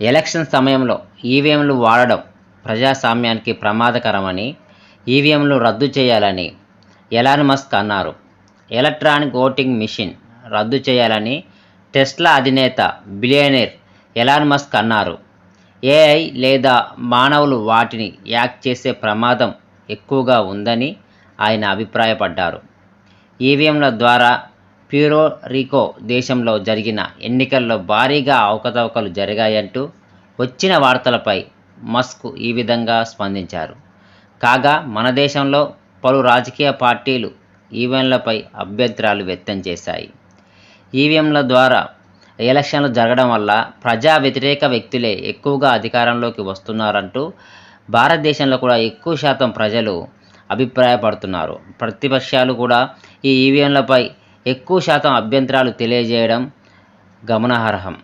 Election సమయంలో ఈవీఎంలు వాడడం ప్రజాస్వామ్యానికి ప్రమాదకరమని ఈవీఎంలు రద్దు చేయాలని ఎలాన్ మస్క్ అన్నారు. ఎలక్ట్రానిక్ ఓటింగ్ మిషన్ రద్దు చేయాలని టెస్లా అధినేత బిలియనీర్ ఎలాన్ మస్క్ అన్నారు. ఏఐ లేదా మానవులు వాటిని యాక్ చేసే ప్రమాదం ఎక్కువగా ఉందని ఆయన అభిప్రాయపడ్డారు. ఈవీఎంల ద్వారా ప్యూరో రికో దేశంలో జరిగిన ఎన్నికల్లో భారీగా అవకతవకలు జరిగాయంటూ వచ్చిన వార్తలపై మస్క్ ఈ విధంగా స్పందించారు. కాగా మన దేశంలో పలు రాజకీయ పార్టీలు ఈవీఎంలపై అభ్యంతరాలు వ్యక్తం చేశాయి. ఈవీఎంల ద్వారా ఎలక్షన్లు జరగడం వల్ల ప్రజా వ్యతిరేక వ్యక్తులే ఎక్కువగా అధికారంలోకి వస్తున్నారంటూ భారతదేశంలో కూడా ఎక్కువ శాతం ప్రజలు అభిప్రాయపడుతున్నారు. ప్రతిపక్షాలు కూడా ఈ ఈవీఎంలపై ఎక్కువ శాతం అభ్యంతరాలు తెలియజేయడం గమనార్హం.